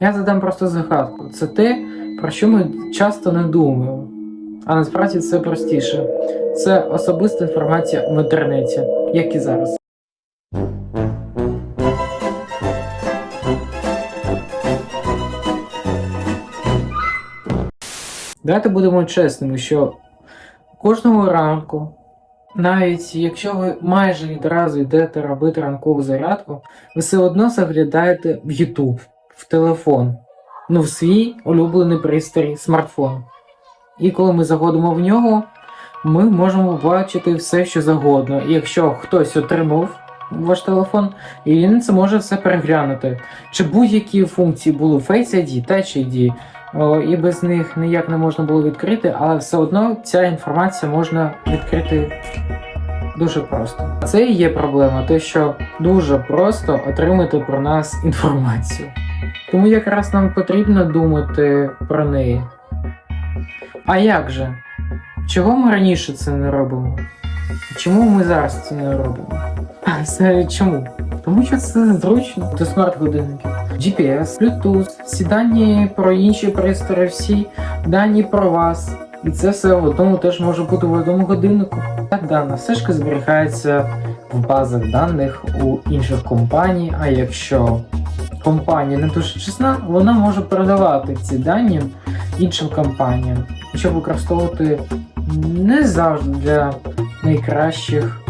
Я задам просто загадку. Це те, про що ми часто не думаємо. А насправді це простіше. Це особиста інформація в інтернеті, як і зараз. Давайте будемо чесними, що кожного ранку, навіть якщо ви майже відразу йдете робити ранкову зарядку, ви все одно заглядаєте в YouTube, в телефон, ну в свій улюблений пристрій смартфон. І коли ми заходимо в нього, ми можемо бачити все, що завгодно. Якщо хтось отримав ваш телефон, і він це може все переглянути. Чи будь-які функції були Face ID, Touch ID, і без них ніяк не можна було відкрити, але все одно ця інформація можна відкрити дуже просто. Це і є проблема, те, що дуже просто отримати про нас інформацію. Тому якраз нам потрібно думати про неї. А як же? Чого ми раніше це не робимо? Чому ми зараз це не робимо? А це чому? Тому що це зручно до смарт-годинників. GPS, Bluetooth, всі дані про інші пристрої, всі дані про вас. І це все в одному теж може бути в одному годиннику. Так дана все ж зберігається в базах даних у інших компаній. А якщо компанія не дуже чесна, вона може передавати ці дані іншим компаніям, щоб використовувати не завжди для найкращих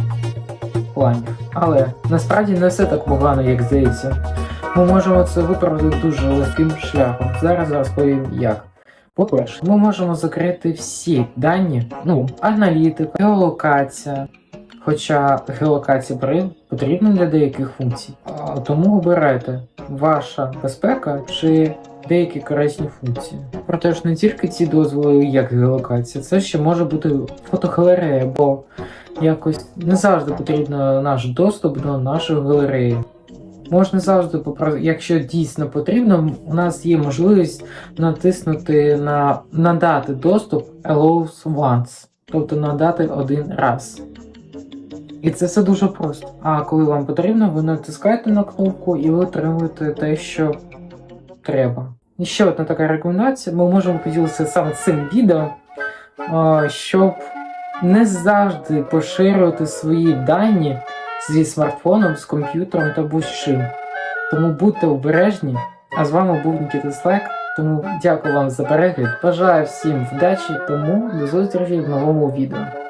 планів. Але насправді не все так погано, як здається. Ми можемо це виправити дуже легким шляхом. Зараз розповім як. По-перше, ми можемо закрити всі дані, ну, аналітика, геолокація. Хоча геолокація при- потрібна для деяких функцій. Тому обирайте ваша безпека чи деякі корисні функції. Проте ж не тільки ці дозволи, як геолокація, це ще може бути фотогалерея, бо якось не завжди потрібен наш доступ до нашої галереї. Можна завжди якщо дійсно потрібно, у нас є можливість натиснути на надати доступ allows once, тобто надати один раз. І це все дуже просто. А коли вам потрібно, ви натискаєте на кнопку і ви отримуєте те, що треба. І ще одна така рекомендація: ми можемо поділитися саме цим відео, щоб не завжди поширювати свої дані зі смартфоном, з комп'ютером та будь-чим. Тому будьте обережні. А з вами був Нікіта Слайк. Тому дякую вам за перегляд. Бажаю всім вдачі, тому до зустрічі в новому відео.